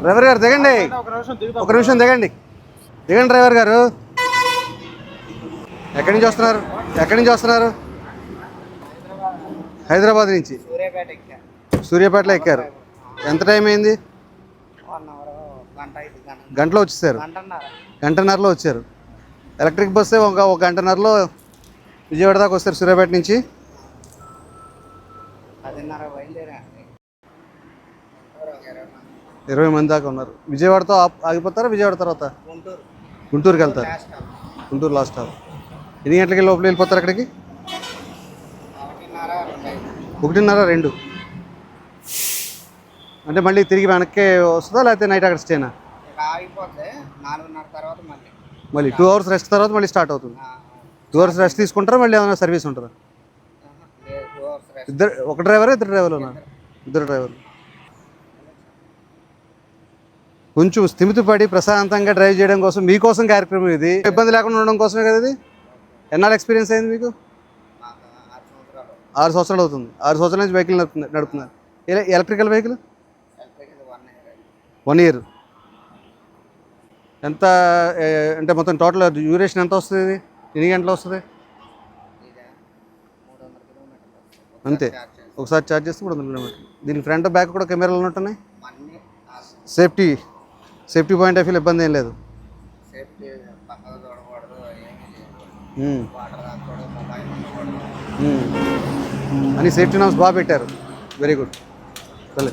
Driver గారు దిగండి. ఒక నిమిషం దిగండి. దిగండి డ్రైవర్ గారు. ఎక్కడి నుంచి వస్తున్నారు? ఎక్కడి నుంచి వస్తున్నారు? హైదరాబాద్ నుంచి. సూర్యాపేటలో ఎక్కారు. ఎంత టైం అయింది? గంటలో వచ్చేసారు. గంటన్నరలో వచ్చారు. ఎలక్ట్రిక్ బస్సే ఒక ఒక గంటన్నరలో విజయవాడ దాకా వస్తారు సూర్యాపేట నుంచి. పదిన్నర బయలుదేరా ఇరవై మంది. దాకా ఉన్నారు. విజయవాడతో ఆగిపోతారా? విజయవాడ తర్వాత? గుంటూరు. గుంటూరుకి వెళ్తారు. గుంటూరు లాస్ట్ స్టాప్ ఎన్ని గంటలకి లోపల వెళ్ళిపోతారు అక్కడికి? ఒకటిన్నర రెండు. అంటే మళ్ళీ తిరిగి వెనక్కి వస్తుందా? లేకపోతే నైట్ అక్కడ స్టేనా మళ్ళీ. టూ అవర్స్ రెస్ట్ తర్వాత మళ్ళీ స్టార్ట్ అవుతుంది. టూ అవర్స్ రెస్ట్ తీసుకుంటారా? మళ్ళీ ఏమైనా సర్వీస్ ఉంటుందా? ఇద్దరు ఒక డ్రైవర్ ఇద్దరు డ్రైవర్లు ఉన్నారు ఇద్దరు. డ్రైవర్లు కొంచెం స్థిమితపడి ప్రశాంతంగా డ్రైవ్ చేయడం కోసం మీకోసం కార్యక్రమం ఇది. ఇబ్బంది లేకుండా ఉండడం కోసమే కదా ఇది? ఎన్నాళ్ళు ఎక్స్పీరియన్స్ అయింది మీకు? ఆరు సంవత్సరాలు అవుతుంది. ఆరు సంవత్సరాల నుంచి వెహికల్ నడుపుతున్నారు నడుపుతున్నారు. ఎల- ఎలక్ట్రికల్ వెహికల్ వన్ ఇయర్ ఎంత అంటే మొత్తం టోటల్ డ్యూరేషన్ ఎంత వస్తుంది ఇది? ఎన్ని గంటలు వస్తుంది? అంతే. ఒకసారి ఛార్జ్ చేస్తే మూడు వందల కిలోమీటర్లు. దీనికి ఫ్రంట్ బ్యాక్ కూడా కెమెరాలు ఉంటున్నాయి అన్నీ safety safety point of view ఇబ్బంది ఏం లేదు. అని సేఫ్టీ నామ్స్ బాగా పెట్టారు. Very good. సరే